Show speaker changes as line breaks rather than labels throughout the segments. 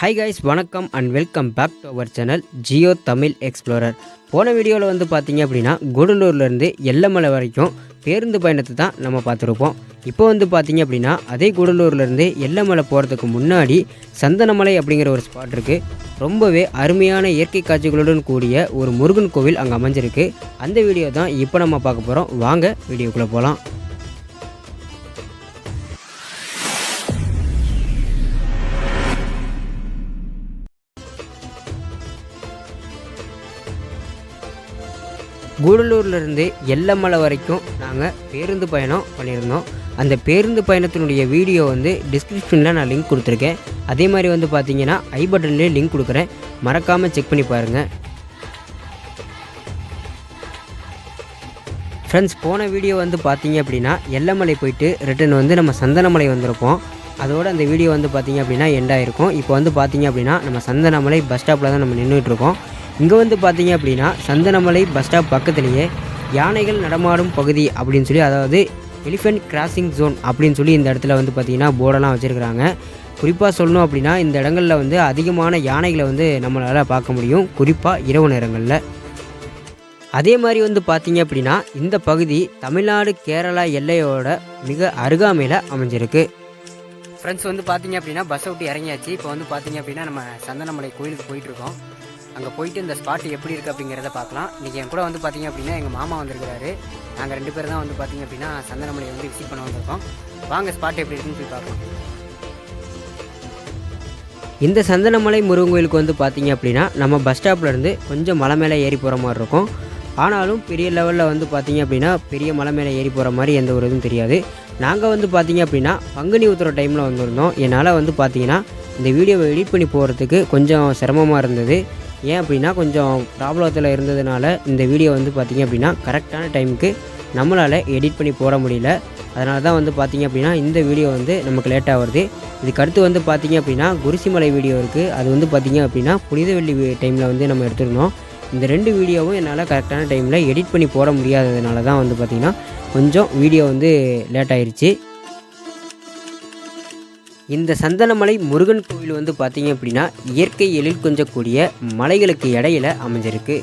High guys வணக்கம் and welcome back to our channel Jio Tamil explorer போன வீடியோவில் வந்து பார்த்தீங்க அப்படின்னா கூடலூர்லேருந்து எல்லமலை வரைக்கும் பேருந்து பயணத்தை தான் நம்ம பார்த்துருப்போம். இப்போ வந்து பார்த்தீங்க அப்படின்னா அதே கூடலூர்லேருந்து எல்லமலை போகிறதுக்கு முன்னாடி சந்தனமலை அப்படிங்கிற ஒரு ஸ்பாட் இருக்குது ரொம்பவே அருமையான இயற்கை காட்சிகளுடன் கூடிய ஒரு முருகன் கோவில் அங்கே அமைஞ்சிருக்கு. அந்த வீடியோ தான் இப்போ நம்ம பார்க்க போகிறோம் வாங்க வீடியோக்குள்ளே போகலாம் கூடலூர்லேருந்து எல்லமலை வரைக்கும் நாங்கள் பேருந்து பயணம் பண்ணியிருந்தோம். அந்த பேருந்து பயணத்தினுடைய வீடியோ வந்து டிஸ்கிரிப்ஷனில் நான் லிங்க் கொடுத்துருக்கேன். அதே மாதிரி வந்து பார்த்தீங்கன்னா ஐ பட்டன்லேயே லிங்க் கொடுக்குறேன். மறக்காமல் செக் பண்ணி பாருங்கள் ஃப்ரெண்ட்ஸ் போன வீடியோ வந்து பார்த்தீங்க அப்படின்னா எல்லமலை போயிட்டு ரிட்டன் வந்து நம்ம சந்தனமலை வந்திருப்போம் அதோட அந்த வீடியோ வந்து பார்த்தீங்க அப்படின்னா எண்டாயிருக்கும் இப்போ வந்து பார்த்தீங்க அப்படின்னா நம்ம சந்தனமலை பஸ் ஸ்டாப்பில் தான் நம்ம நின்றுட்டு இருக்கோம். இங்கே வந்து பார்த்தீங்க அப்படின்னா சந்தனமலை பஸ் ஸ்டாப் பக்கத்துலேயே யானைகள் நடமாடும் பகுதி அப்படின்னு சொல்லி அதாவது எலிஃபென்ட் கிராசிங் ஜோன் அப்படின்னு சொல்லி இந்த இடத்துல வந்து பார்த்திங்கன்னா போர்டெல்லாம் வச்சுருக்கிறாங்க. குறிப்பாக சொல்லணும் அப்படின்னா இந்த இடங்களில் வந்து அதிகமான யானைகளை வந்து நம்மளால் பார்க்க முடியும். குறிப்பாக இரவு நேரங்களில். அதே மாதிரி வந்து பார்த்திங்க அப்படின்னா இந்த பகுதி தமிழ்நாடு கேரளா எல்லையோட மிக அருகாமையில் அமைஞ்சிருக்கு. ஃப்ரெண்ட்ஸ் வந்து பார்த்திங்க அப்படின்னா பஸ்ஸை விட்டு இறங்கியாச்சு. இப்போ வந்து பார்த்திங்க அப்படின்னா நம்ம சந்தனமலை கோயிலுக்கு போயிட்டுருக்கோம் அங்கே போயிட்டு இந்த ஸ்பாட் எப்படி இருக்குது அப்படிங்கிறத பார்க்கலாம். இன்றைக்கி என் கூட வந்து பார்த்தீங்க அப்படின்னா எங்கள் மாமா வந்திருக்கிறாரு. நாங்கள் ரெண்டு பேரும் தான் வந்து பார்த்தீங்க அப்படின்னா சந்தனமலையை வந்து விசிட் பண்ண வந்திருக்கோம். வாங்க ஸ்பாட் எப்படி இருக்குன்னு போய் பார்க்கலாம். இந்த சந்தனமலை முருகன் கோயிலுக்கு வந்து பார்த்தீங்க அப்படின்னா நம்ம பஸ் ஸ்டாப்லேருந்து கொஞ்சம் மலை மேலே ஏறி போகிற மாதிரி இருக்கும். ஆனாலும் பெரிய லெவலில் வந்து பார்த்தீங்க அப்படின்னா பெரிய மலை மேலே ஏறி போகிற மாதிரி எந்த ஒரு இதுவும் தெரியாது. நாங்கள் வந்து பார்த்தீங்க அப்படின்னா பங்குனி உத்திர டைமில் வந்திருந்தோம். என்னால் வந்து பார்த்தீங்கன்னா இந்த வீடியோவை எடிட் பண்ணி போகிறதுக்கு கொஞ்சம் சிரமமாக இருந்தது. ஏன் அப்படின்னா கொஞ்சம் ப்ராப்ளத்தில் இருந்ததுனால இந்த வீடியோ வந்து பார்த்தீங்க அப்படின்னா கரெக்டான டைமுக்கு நம்மளால் எடிட் பண்ணி போட முடியல. அதனால தான் வந்து பார்த்திங்க அப்படின்னா இந்த வீடியோ வந்து நமக்கு லேட்டாக வருது. இதுக்கு அடுத்து வந்து பார்த்திங்க அப்படின்னா குருசிமலை வீடியோ இருக்குது அது வந்து பார்த்திங்க அப்படின்னா புனித வெள்ளி டைமில் வந்து நம்ம எடுத்துருந்தோம் இந்த ரெண்டு வீடியோவும் என்னால் கரெக்டான டைமில் எடிட் பண்ணி போட முடியாததுனால தான் வந்து பார்த்திங்கன்னா கொஞ்சம் வீடியோ வந்து லேட் ஆயிடுச்சு இந்த சந்தனமலை முருகன் கோவில் வந்து பார்த்தீங்க அப்படின்னா இயற்கை எழில் கொஞ்சக்கூடிய மலைகளுக்கு இடையில அமைஞ்சிருக்கு.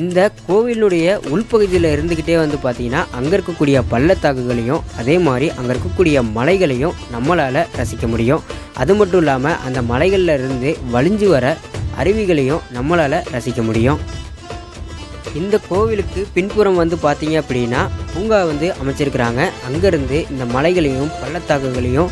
இந்த கோவிலுடைய உள்பகுதியில் இருந்துக்கிட்டே வந்து பார்த்தீங்கன்னா அங்கே இருக்கக்கூடிய பள்ளத்தாக்குகளையும் அதே மாதிரி அங்கே இருக்கக்கூடிய மலைகளையும் நம்மளால் ரசிக்க முடியும். அது மட்டும் இல்லாமல் அந்த மலைகளில் இருந்து வழிஞ்சு வர அருவிகளையும் நம்மளால் ரசிக்க முடியும். இந்த கோவிலுக்கு பின்புறம் வந்து பார்த்தீங்க அப்படின்னா பூங்கா வந்து அமைச்சிருக்கிறாங்க. அங்கேருந்து இந்த மலைகளையும் பள்ளத்தாக்குகளையும்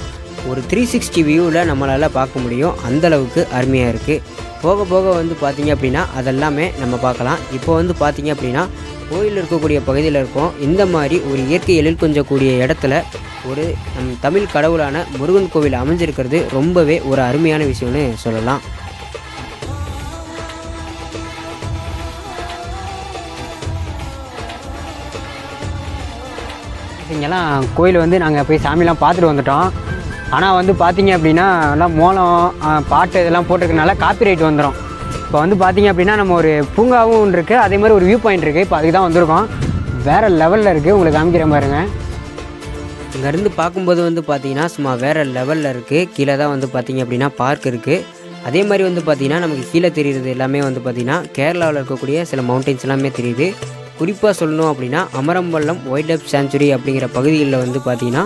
ஒரு த்ரீ சிக்ஸ்டி வியூவில் நம்மளால் பார்க்க முடியும். அந்தளவுக்கு அருமையாக இருக்குது போக போக வந்து பார்த்தீங்க அப்படின்னா அதெல்லாமே நம்ம பார்க்கலாம். இப்போ வந்து பார்த்தீங்க அப்படின்னா கோயில் இருக்கக்கூடிய பகுதியில் இருக்கோம். இந்த மாதிரி ஒரு இயற்கை எழில் கொஞ்சக்கூடிய இடத்துல ஒரு நம் தமிழ் கடவுளான முருகன் கோவில் அமைஞ்சிருக்கிறது ரொம்பவே ஒரு அருமையான விஷயம்னு சொல்லலாம்.
இங்கெல்லாம் கோயில் வந்து நாங்கள் போய் சாமிலாம் பார்த்துட்டு வந்துட்டோம். ஆனால் வந்து பார்த்தீங்க அப்படின்னா எல்லாம் மோளம் பாட்டு இதெல்லாம் போட்டிருக்கனால காப்பிரைட் வந்துடும் இப்போ வந்து பார்த்தீங்க அப்படின்னா நம்ம ஒரு பூங்காவும் இருக்குது அதே மாதிரி ஒரு வியூ பாயிண்ட் இருக்குது இப்போ அதுக்கு தான் வந்திருக்கோம். வேறு லெவலில் இருக்குது உங்களுக்கு காமிக்கிறேன் பாருங்கள்
இங்கேருந்து பார்க்கும்போது வந்து பார்த்தீங்கன்னா சும்மா வேறு லெவலில் இருக்குது கீழே தான் வந்து பார்த்தீங்க அப்படின்னா பார்க் இருக்குது அதே மாதிரி வந்து பார்த்தீங்கன்னா நமக்கு கீழே தெரியுறது எல்லாமே வந்து பார்த்திங்கன்னா கேரளாவில் இருக்கக்கூடிய சில மவுண்டன்ஸ் எல்லாமே தெரியுது. குறிப்பாக சொல்லணும் அப்படின்னா அமரம்பள்ளம் ஒயிட் அப் சேஞ்சுரி அப்படிங்கிற பகுதிகளில் வந்து பார்த்தீங்கன்னா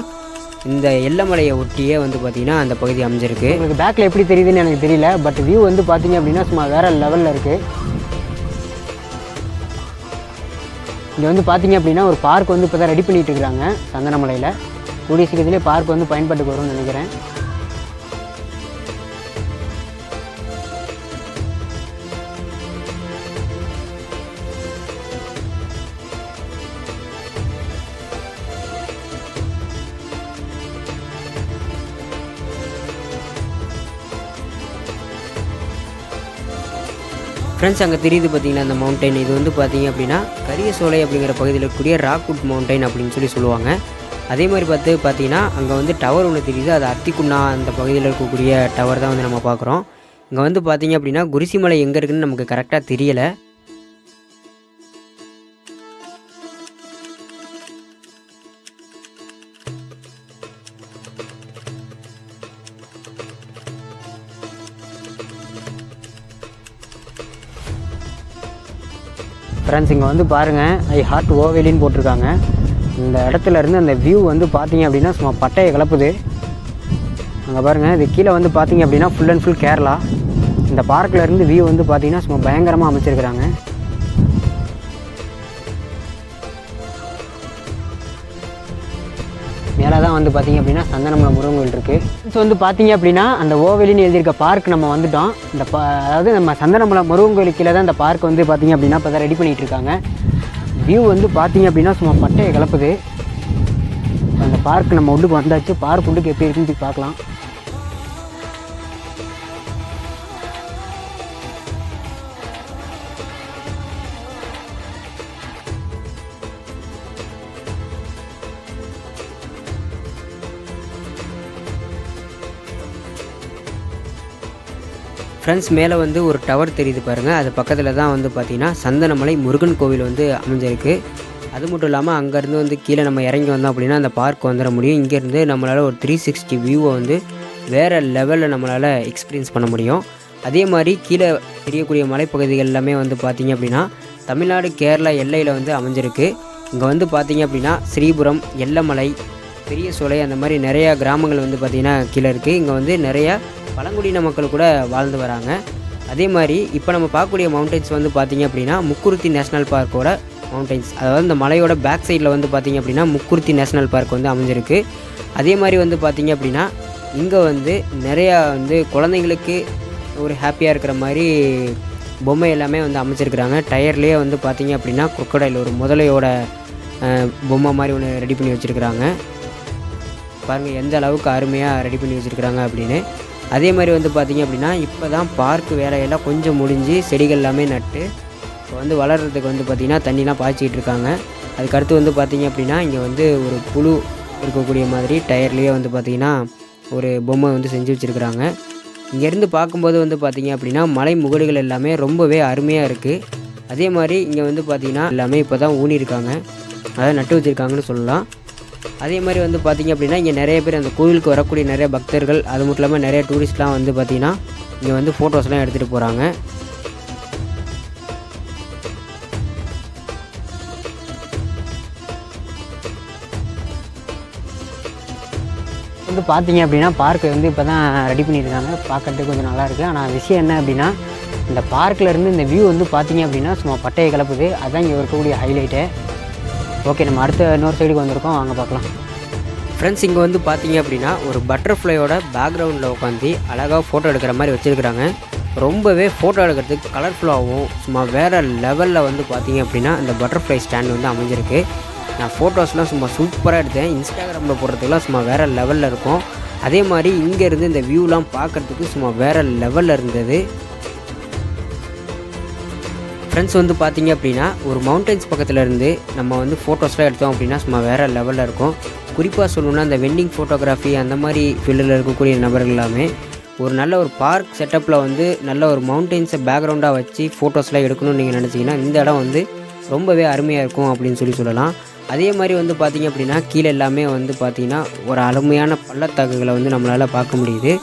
இந்த எல்லமலையை ஒட்டியே வந்து பார்த்தீங்கன்னா அந்த பகுதி அமைஞ்சிருக்கு.
உங்களுக்கு பேக்கில் எப்படி தெரியுதுன்னு எனக்கு தெரியல பட் வியூ வந்து பார்த்தீங்க அப்படின்னா சும்மா வேறு லெவலில் இருக்குது இங்கே வந்து பார்த்தீங்க அப்படின்னா ஒரு பார்க் வந்து இப்போ தான் ரெடி பண்ணிகிட்டு இருக்கிறாங்க சந்தனமலையில் கூடிய சீக்கிரத்துலேயே பார்க் வந்து பயன்பாட்டுக்கு வரும்னு நினைக்கிறேன்.
ஃப்ரெண்ட்ஸ் அங்கே தெரியுது பார்த்தீங்கன்னா அந்த மவுண்டைன் இது வந்து பார்த்தீங்க அப்படின்னா கரிய சோலை அப்படிங்கிற பகுதியில் இருக்கக்கூடிய ராக்வுட் மவுண்டைன் அப்படின்னு சொல்லி சொல்லுவாங்க. அதே மாதிரி பார்த்து பார்த்தீங்கன்னா அங்கே வந்து டவர் ஒன்று தெரியுது. அது அத்திக்குண்ணா அந்த பகுதியில் இருக்கக்கூடிய டவர் தான் வந்து நம்ம பார்க்குறோம். இங்கே வந்து பார்த்தீங்க அப்படின்னா குரிசிமலை எங்கே இருக்குதுன்னு நமக்கு கரெக்டாக தெரியலை.
ஃப்ரெண்ட்ஸ் இங்கே வந்து பாருங்கள் ஐ ஹார்ட் ஓவேலின்னு போட்டிருக்காங்க. இந்த இடத்துல இருந்து அந்த வியூ வந்து பார்த்தீங்க அப்படின்னா சும்மா பட்டையை கலப்புது. அங்கே பாருங்கள் இது கீழே வந்து பார்த்தீங்க அப்படின்னா ஃபுல் அண்ட் ஃபுல் கேரளா இந்த பார்க்கில் இருந்து வியூ வந்து பார்த்தீங்கன்னா சும்மா பயங்கரமாக அமைச்சிருக்கிறாங்க. மேலே தான் வந்து பார்த்தீங்க அப்படின்னா சந்தனமலை முருகன் கோயில் இருக்குது ஸோ வந்து பார்த்தீங்க அப்படின்னா அந்த ஓவெளின்னு எழுதியிருக்க பார்க் நம்ம வந்துட்டோம். இந்த பா அதாவது நம்ம சந்தனமலை முருகன் கோயிலுக்கு கீழே தான் இந்த பார்க் வந்து பார்த்திங்க அப்படின்னா இப்போ தான் ரெடி பண்ணிகிட்டு இருக்காங்க. வியூ வந்து பார்த்தீங்க அப்படின்னா சும்மா பட்டையை கலப்புது. அந்த பார்க் நம்ம உள்ளுக்கு வந்தாச்சு. பார்க் உள்ளுக்கு எப்படி இருக்குன்னு போய் பார்க்கலாம்.
ஃப்ரெண்ட்ஸ் மேலே வந்து ஒரு டவர் தெரியுது பாருங்கள் அது பக்கத்தில் தான் வந்து பார்த்திங்கன்னா சந்தனமலை முருகன் கோவில் வந்து அமைஞ்சிருக்கு. அது மட்டும் இல்லாமல் அங்கேருந்து வந்து கீழே நம்ம இறங்கி வந்தோம் அப்படின்னா அந்த பார்க் வந்துட முடியும். இங்கேருந்து நம்மளால் ஒரு த்ரீ சிக்ஸ்டி வியூவை வந்து வேறு லெவலில் நம்மளால் எக்ஸ்பீரியன்ஸ் பண்ண முடியும். அதே மாதிரி கீழே தெரியக்கூடிய மலைப்பகுதிகள் எல்லாமே வந்து பார்த்திங்க அப்படின்னா தமிழ்நாடு கேரளா எல்லையில் வந்து அமைஞ்சிருக்கு. இங்கே வந்து பார்த்திங்க அப்படின்னா ஸ்ரீபுரம் எல்லமலை பெரிய சோலை அந்த மாதிரி நிறையா கிராமங்கள் வந்து பார்த்திங்கன்னா கீழே இருக்குது இங்கே வந்து நிறையா பழங்குடியின மக்கள் கூட வாழ்ந்து வராங்க. அதே மாதிரி இப்போ நம்ம பார்க்கக்கூடிய மவுண்டன்ஸ் வந்து பார்த்திங்க அப்படின்னா முக்குருத்தி நேஷ்னல் பார்க்கோட மவுண்டன்ஸ் அதாவது இந்த மலையோட பேக் சைடில் வந்து பார்த்திங்க அப்படின்னா முக்குருத்தி நேஷ்னல் பார்க் வந்து அமைஞ்சிருக்கு. அதே மாதிரி வந்து பார்த்திங்க அப்படின்னா இங்கே வந்து நிறையா வந்து குழந்தைங்களுக்கு ஒரு ஹாப்பியாக இருக்கிற மாதிரி பொம்மை எல்லாமே வந்து அமைச்சிருக்கிறாங்க. டயர்லேயே வந்து பார்த்திங்க அப்படின்னா குக்கடையில் ஒரு முதலையோட பொம்மை மாதிரி ஒன்று ரெடி பண்ணி வச்சுருக்கிறாங்க. பாருங்கள் எந்த அளவுக்கு அருமையாக ரெடி பண்ணி வச்சுருக்குறாங்க அப்படின்னு. அதே மாதிரி வந்து பார்த்திங்க அப்படின்னா இப்போ தான் பார்க் வேலையெல்லாம் கொஞ்சம் முடிஞ்சு செடிகள் எல்லாமே நட்டு இப்போ வந்து வளர்கிறதுக்கு வந்து பார்த்திங்கன்னா தண்ணிலாம் பாய்ச்சிக்கிட்டு இருக்காங்க. அதுக்கடுத்து வந்து பார்த்திங்க அப்படின்னா இங்கே வந்து ஒரு புழு இருக்கக்கூடிய மாதிரி டயர்லேயே வந்து பார்த்திங்கன்னா ஒரு பொம்மை வந்து செஞ்சு வச்சுருக்குறாங்க. இங்கேருந்து பார்க்கும்போது வந்து பார்த்திங்க அப்படின்னா மலை முகடுகள் எல்லாமே ரொம்பவே அருமையாக இருக்குது அதே மாதிரி இங்கே வந்து பார்த்திங்கன்னா எல்லாமே இப்போ தான் ஊனியிருக்காங்க. அதாவது நட்டு வச்சுருக்காங்கன்னு சொல்லலாம். அதே மாதிரி வந்து பார்த்திங்க அப்படின்னா இங்கே நிறைய பேர் அந்த கோவிலுக்கு வரக்கூடிய நிறைய பக்தர்கள் அது மட்டும் இல்லாமல் நிறைய டூரிஸ்ட்லாம் வந்து பார்த்திங்கன்னா இங்கே வந்து ஃபோட்டோஸ்லாம் எடுத்துகிட்டு போகிறாங்க
வந்து பார்த்தீங்க அப்படின்னா பார்க்கை வந்து இப்போ தான் ரெடி பண்ணியிருக்காங்க. பார்க்கறதுக்கு கொஞ்சம் நல்லா இருக்குது ஆனால் விஷயம் என்ன அப்படின்னா இந்த பார்க்கில் இருந்து இந்த வியூ வந்து பார்த்தீங்க அப்படின்னா சும்மா பட்டையை கலப்புது. அதுதான் இங்கே இருக்கக்கூடிய ஹைலைட்டு ஓகே நம்ம அடுத்த இன்னொரு சைடுக்கு வந்திருக்கோம். வாங்க பார்க்கலாம்.
ஃப்ரெண்ட்ஸ் இங்கே வந்து பார்த்தீங்க அப்படின்னா ஒரு பட்டர்ஃப்ளையோட பேக்ரவுண்டில் உட்காந்து அழகாக ஃபோட்டோ எடுக்கிற மாதிரி வச்சுருக்குறாங்க. ரொம்பவே ஃபோட்டோ எடுக்கிறதுக்கு கலர்ஃபுல்லாகவும் சும்மா வேறு லெவலில் வந்து பார்த்தீங்க அப்படின்னா இந்த பட்டர்ஃப்ளை ஸ்டாண்ட் வந்து அமைஞ்சிருக்கு. நான் ஃபோட்டோஸ்லாம் சும்மா சூப்பராக எடுத்தேன். இன்ஸ்டாகிராமில் போடுறதுக்குலாம் சும்மா வேறு லெவலில் இருக்கும். அதே மாதிரி இங்கேருந்து இந்த வியூலாம் பார்க்குறதுக்கு சும்மா வேறு லெவலில் இருந்தது. ஃப்ரெண்ட்ஸ் வந்து பார்த்தீங்க அப்படின்னா ஒரு மவுண்டன்ஸ் பக்கத்தில் இருந்து நம்ம வந்து ஃபோட்டோஸ்லாம் எடுத்தோம் அப்படின்னா சும்மா வேறு லெவலில் இருக்கும். குறிப்பாக சொல்லணும்னா இந்த வெண்டிங் ஃபோட்டோகிராஃபி அந்த மாதிரி ஃபீல்டில் இருக்கக்கூடிய நபர்கள் எல்லாமே ஒரு நல்ல ஒரு பார்க் செட்டப்பில் வந்து நல்ல ஒரு மவுண்டெயின்ஸை பேக்ரவுண்டாக வச்சு ஃபோட்டோஸ்லாம் எடுக்கணும்னு நீங்கள் நினச்சிங்கன்னா இந்த இடம் வந்து ரொம்பவே அருமையாக இருக்கும் அப்படின்னு சொல்லி சொல்லலாம். அதே மாதிரி வந்து பார்த்திங்க அப்படின்னா கீழே எல்லாமே வந்து பார்த்திங்கன்னா ஒரு அருமையான பள்ளத்தாக்குகளை வந்து நம்மளால் பார்க்க முடியுது.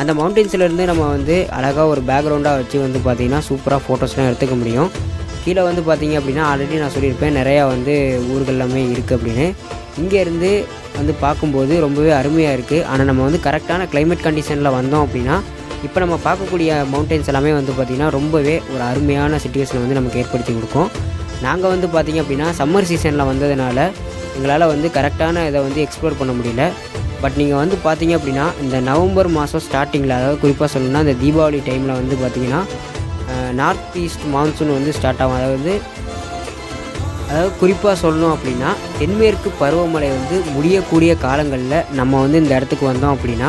அந்த மவுண்டன்ஸ்லேருந்து நம்ம வந்து அழகாக ஒரு பேக்ரவுண்டாக வச்சு வந்து பார்த்திங்கன்னா சூப்பராக ஃபோட்டோஸ்லாம் எடுத்துக்க முடியும். கீழே வந்து பார்த்திங்க அப்படின்னா ஆல்ரெடி நான் சொல்லியிருப்பேன் நிறையா வந்து ஊர்கள் எல்லாமே இருக்குது அப்படின்னு. இங்கேருந்து வந்து பார்க்கும்போது ரொம்பவே அருமையாக இருக்குது ஆனால் நம்ம வந்து கரெக்டான கிளைமேட் கண்டிஷனில் வந்தோம் அப்படின்னா இப்போ நம்ம பார்க்கக்கூடிய மவுண்டன்ஸ் எல்லாமே வந்து பார்த்திங்கன்னா ரொம்பவே ஒரு அருமையான சுச்சுவேஷனை வந்து நமக்கு ஏற்படுத்தி கொடுக்கும். நாங்கள் வந்து பார்த்திங்க அப்படின்னா சம்மர் சீசனில் வந்ததுனால எங்களால் வந்து கரெக்டான இதை வந்து எக்ஸ்ப்ளோர் பண்ண முடியல. பட் நீங்கள் வந்து பார்த்தீங்க அப்படின்னா இந்த நவம்பர் மாதம் ஸ்டார்டிங்கில் அதாவது குறிப்பாக சொல்லணும்னா இந்த தீபாவளி டைமில் வந்து பார்த்தீங்கன்னா நார்த் ஈஸ்ட் மான்சூன் வந்து ஸ்டார்ட் ஆகும். அதாவது அதாவது குறிப்பாக சொல்லணும் அப்படின்னா தென்மேற்கு பருவமழை வந்து முடியக்கூடிய காலங்களில் நம்ம வந்து இந்த இடத்துக்கு வந்தோம் அப்படின்னா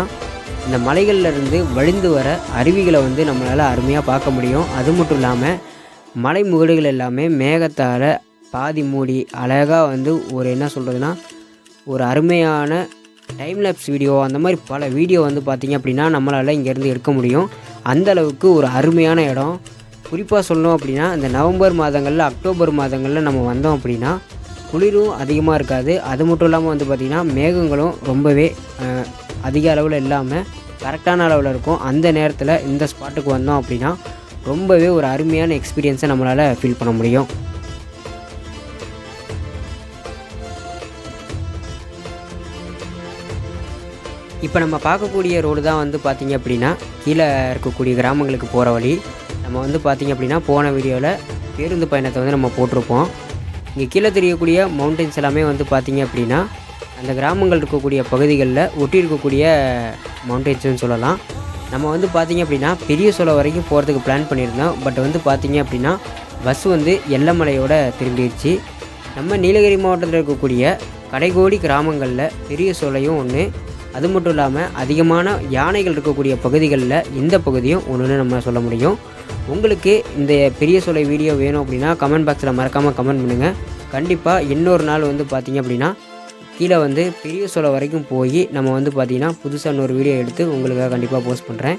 இந்த மலைகள்லேருந்து வழிந்து வர அருவிகளை வந்து நம்மளால் அருமையாக பார்க்க முடியும். அது மட்டும் இல்லாமல் மலை முகடுகள் எல்லாமே மேகத்தால் பாதி மூடி அழகாக வந்து ஒரு என்ன சொல்கிறதுனா ஒரு அருமையான டைம் லேப்ஸ் வீடியோ அந்த மாதிரி பல வீடியோ வந்து பார்த்திங்க அப்படின்னா நம்மளால் இங்கேருந்து எடுக்க முடியும். அந்த அளவுக்கு ஒரு அருமையான இடம். குறிப்பாக சொல்லணும் அப்படின்னா இந்த நவம்பர் மாதங்களில் அக்டோபர் மாதங்களில் நம்ம வந்தோம் அப்படின்னா குளிரும் அதிகமாக இருக்காது. அது மட்டும் இல்லாமல் வந்து பார்த்திங்கன்னா மேகங்களும் ரொம்பவே அதிக அளவில் இல்லாமல் கரெக்டான அளவில் இருக்கும். அந்த நேரத்தில் இந்த ஸ்பாட்டுக்கு வந்தோம் அப்படின்னா ரொம்பவே ஒரு அருமையான எக்ஸ்பீரியன்ஸை நம்மளால் ஃபீல் பண்ண முடியும். இப்போ நம்ம பார்க்கக்கூடிய ரோடு தான் வந்து பார்த்திங்க அப்படின்னா கீழே இருக்கக்கூடிய கிராமங்களுக்கு போகிற வழி. நம்ம வந்து பார்த்திங்க அப்படின்னா போன வீடியோவில் பேருந்து பயணத்தை வந்து நம்ம போட்டிருப்போம். இங்கே கீழே தெரியக்கூடிய மவுண்டன்ஸ் எல்லாமே வந்து பார்த்திங்க அப்படின்னா அந்த கிராமங்கள் இருக்கக்கூடிய பகுதிகளில் ஒட்டி இருக்கக்கூடிய மவுண்டன்ஸ்னு சொல்லலாம். நம்ம வந்து பார்த்திங்க அப்படின்னா பெரிய சோலை வரைக்கும் போகிறதுக்கு பிளான் பண்ணியிருந்தோம். பட் வந்து பார்த்திங்க அப்படின்னா பஸ் வந்து எல்லமலையோட திரும்பிடுச்சு. நம்ம நீலகிரி மாவட்டத்தில் இருக்கக்கூடிய கடைகோடி கிராமங்களில் பெரிய சோலையும் ஒன்று அது மட்டும் இல்லாமல் அதிகமான யானைகள் இருக்கக்கூடிய பகுதிகளில் இந்த பகுதியும் ஒன்றுன்னு நம்ம சொல்ல முடியும். உங்களுக்கு இந்த பெரிய சோலை வீடியோ வேணும் அப்படின்னா கமெண்ட் பாக்ஸில் மறக்காமல் கமெண்ட் பண்ணுங்கள் கண்டிப்பாக இன்னொரு நாள் வந்து பார்த்திங்க அப்படின்னா கீழே வந்து பெரிய சோலை வரைக்கும் போய் நம்ம வந்து பார்த்திங்கன்னா புதுசாக இன்னொரு வீடியோ எடுத்து உங்களுக்காக கண்டிப்பாக போஸ்ட் பண்ணுறேன்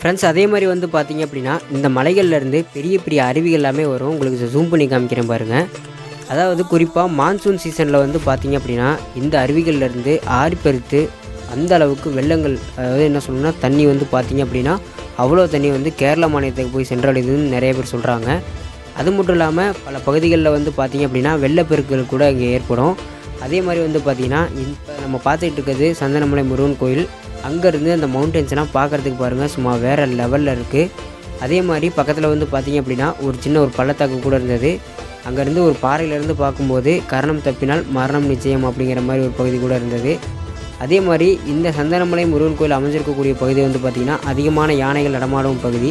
ஃப்ரெண்ட்ஸ் அதே மாதிரி வந்து பார்த்தீங்க அப்படின்னா இந்த மலைகள்லேருந்து பெரிய பெரிய அருவிகள் எல்லாமே வரும். உங்களுக்கு ஜூம் பண்ணி காமிக்கிறேன் பாருங்கள் அதாவது குறிப்பாக மான்சூன் சீசனில் வந்து பார்த்தீங்க அப்படின்னா இந்த அருவிகள்லேருந்து ஆறிப்பெருத்து அந்த அளவுக்கு வெள்ளங்கள் அதாவது என்ன சொல்லணும்னா தண்ணி வந்து பார்த்தீங்க அப்படின்னா அவ்வளோ தண்ணி வந்து கேரளா மாநிலத்துக்கு போய் சென்றடையுதுன்னு நிறைய பேர் சொல்கிறாங்க அது மட்டும் இல்லாமல் பல பகுதிகளில் வந்து பார்த்தீங்க அப்படின்னா வெள்ளப்பெருக்கள் கூட இங்கே ஏற்படும். அதே மாதிரி வந்து பார்த்திங்கன்னா இப்போ நம்ம பார்த்துட்டு இருக்கிறது சந்தனமலை முருகன் கோயில். அங்கேருந்து அந்த மவுண்டன்ஸ்லாம் பார்க்குறதுக்கு பாருங்கள் சும்மா வேறு லெவலில் இருக்குது அதே மாதிரி பக்கத்தில் வந்து பார்த்திங்க அப்படின்னா ஒரு சின்ன ஒரு பள்ளத்தாக்கு கூட இருந்தது. அங்கேருந்து ஒரு பாறையிலேருந்து பார்க்கும்போது கரணம் தப்பினால் மரணம் நிச்சயம் அப்படிங்கிற மாதிரி ஒரு பகுதி கூட இருந்தது. அதே மாதிரி இந்த சந்தனமலை முருகன் கோயில் அமைஞ்சிருக்கக்கூடிய பகுதி வந்து பார்த்திங்கன்னா அதிகமான யானைகள் நடமாடும் பகுதி.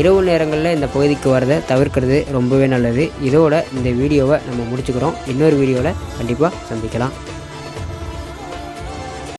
இரவு நேரங்களில் இந்த பகுதிக்கு வரதை தவிர்க்கிறது ரொம்பவே நல்லது. இதோட இந்த வீடியோவை நம்ம முடிச்சுக்கிறோம். இன்னொரு வீடியோவில் கண்டிப்பாக சந்திக்கலாம்.